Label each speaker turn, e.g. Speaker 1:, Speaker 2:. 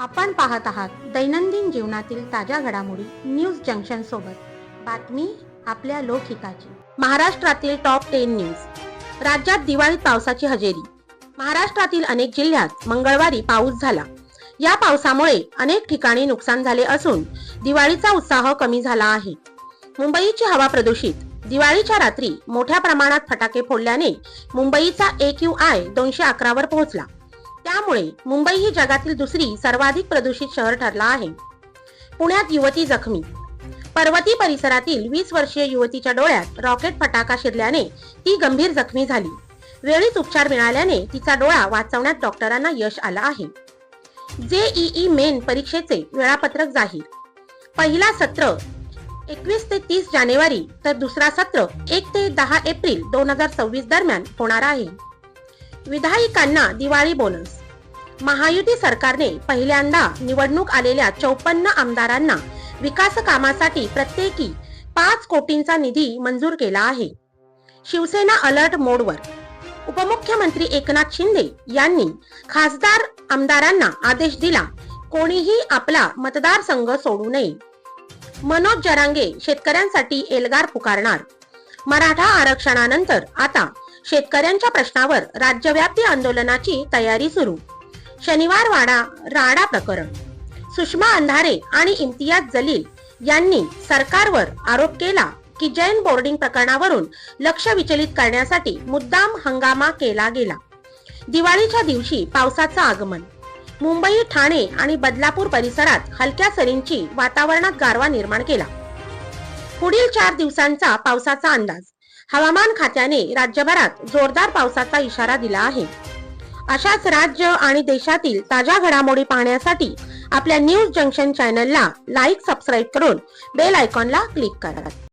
Speaker 1: आपण पाहत आहात दैनंदिन जीवनातील ताज्या घडामोडी न्यूज जंक्शन सोबत. बातमी आपल्या लोकहिताची. महाराष्ट्रातील टॉप टेन न्यूज. राज्यात दिवाळीत पावसाची हजेरी. महाराष्ट्रातील अनेक जिल्ह्यात मंगळवारी पाऊस झाला. या पावसामुळे अनेक ठिकाणी नुकसान झाले असून दिवाळीचा उत्साह कमी झाला आहे. मुंबईची हवा प्रदूषित. दिवाळीच्या रात्री मोठ्या प्रमाणात फटाके फोडल्याने मुंबईचा एक्यू आय दोनशे अकरावर पोहोचला. त्यामुळे मुंबई ही जगातील दुसरी सर्वाधिक प्रदूषित शहर ठरला आहे. पुण्यात युवती जखमी. पर्वती परिसरातील वीस वर्षीय युवतीच्या डोळ्यात रॉकेट फटाका शिरल्याने ती गंभीर जखमी झाली. वेळीच उपचार मिळाल्याने तिचा डोळा वाचवण्यात डॉक्टरांना यश आलं आहे. जेईई मेन परीक्षेचे वेळापत्रक जाहीर. पहिला सत्र एकवीस ते तीस जानेवारी तर दुसरा सत्र एक ते दहा एप्रिल दोन हजार सव्वीस दरम्यान होणार आहे. विधायिकांना दिवाळी बोनस. महायुती सरकारने पहिल्यांदा निवडणूक आलेल्या चौपन्न आमदारांना विकास कामासाठी प्रत्येकी पाच कोटींचा निधी मंजूर केला आहे. शिवसेना अलर्ट मोडवर. उपमुख्यमंत्री एकनाथ शिंदे यांनी खासदार आमदारांना आदेश दिला कोणीही आपला मतदारसंघ सोडू नये. मनोज जरांगे शेतकऱ्यांसाठी एल्गार पुकारणार. मराठा आरक्षणानंतर आता शेतकऱ्यांच्या प्रश्नावर राज्यव्यापी आंदोलनाची तयारी सुरू. शनिवार वाडा राडा प्रकरण. सुषमा अंधारे आणि इम्तियाज जलील यांनी सरकारवर आरोप केला की जैन बोर्डिंग प्रकरणावरून लक्ष विचलित करण्यासाठी मुद्दाम हंगामा केला गेला. दिवाळीच्या दिवशी पावसाचं आगमन. मुंबई ठाणे आणि बदलापूर परिसरात हलक्या सरींची वातावरणात गारवा निर्माण केला. पुढील चार दिवसांचा पावसाचा अंदाज. हवामान खात्याने राज्यभरात जोरदार पावसाचा इशारा दिला आहे. अशाच राज्य आणि देशातील ताज्या घडामोडी पाहण्यासाठी आपल्या न्यूज जंक्शन चॅनलला लाईक सबस्क्राईब करून बेल आयकॉनला क्लिक करा.